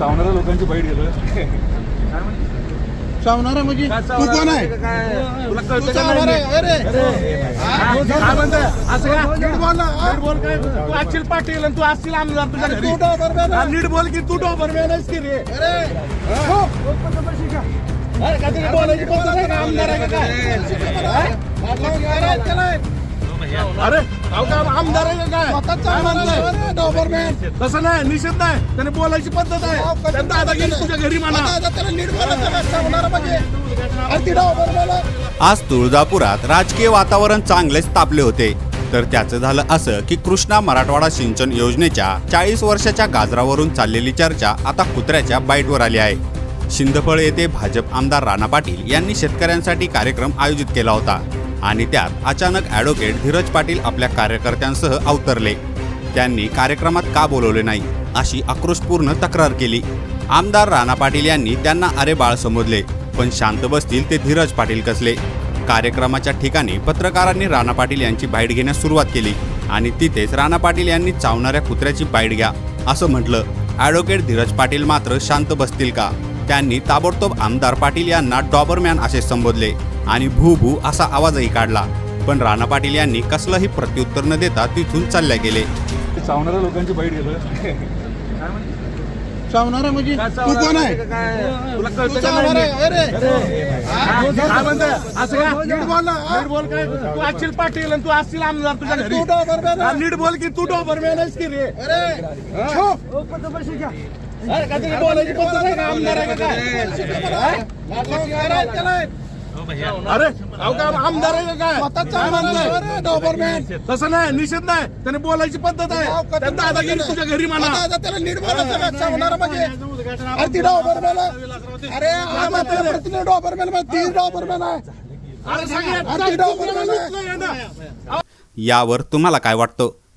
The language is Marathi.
चावणाऱ्या लोकांची बाईट घेतोय चावणारा म्हणजे तू कोण आहे? तुला तू चावणार अरे? तू असशील पाटील आणि तू असशील आमदार तुझ्या. नीट बोल की तू डॉबरमॅन आहेस की रे? अरे! बोलायची पद्धत आहे का? आमदार आहे का काय? अरे, आमदार आहे का काय? डॉबरमॅन तसं नाही निषेध नाही. त्याने बोलायची पद्धत आहे. त्या दादागिरी तुझ्या घरी म्हणा. आता- आता म्हणजे. आज तुळजापुरात राजकीय वातावरण चांगलेच तापले होते. तर त्याचं झालं असं की कृष्णा मराठवाडा सिंचन योजनेच्या चाळीस वर्षाच्या गाजरावरून चाललेली चर्चा आता कुत्र्याच्या बाईटवर आली आहे. शिंदफळ येथे भाजप आमदार राणा पाटील यांनी शेतकऱ्यांसाठी कार्यक्रम आयोजित केला होता. आणि त्यात अचानक ॲडव्होकेट धीरज पाटील आपल्या कार्यकर्त्यांसह अवतरले. त्यांनी कार्यक्रमात का बोलवले नाही? अशी आक्रोशपूर्ण तक्रार केली. आमदार राणा पाटील यांनी त्यांना अरे बाळ समजले पण शांत बसतील ते धीरज पाटील कसले? कार्यक्रमाच्या ठिकाणी पत्रकारांनी राणा पाटील यांची बाईट घेण्यास सुरुवात केली. आणि तिथेच राणा पाटील यांनी चावणाऱ्या कुत्र्याची बाईट घ्या असं म्हटलं. ॲडव्होकेट धीरज पाटील मात्र शांत बसतील का? त्यांनी ताबडतोब आमदार पाटील यांना डॉबरमॅन असे संबोधले आणि भू भू असा आवाजही काढला. पण राणा पाटील यांनी कसलंही प्रत्युत्तर न देता तिथून चालल्या गेले. चावणाऱ्या लोकांची बाईट घेतोय. चावणारा म्हणजे तू कोण आहे? तुला तू असशील पाटील आणि तू असशील आमदार तुझ्या अरे घरी. तू डॉबरमॅन हा, आहे. नीट बोल की तू डॉबरमॅन आहेस की रे. बोलायची पद्धत आहे का? आमदार आहे का काय? अरे, अहो आमदार आहे का काय? डॉबरमॅन. तसं नाही निषेध नाही. त्याने बोलायची पद्धत आहे. दादागिरी तुझ्या घरी म्हणा. त्याला नीट बोलायचं म्हणजे. अरे ती डॉबरमॅन. अरे प्रतिनिधी डॉबरमॅन ती डॉबरमॅन आहे. यावर तुम्हाला काय वाटतं?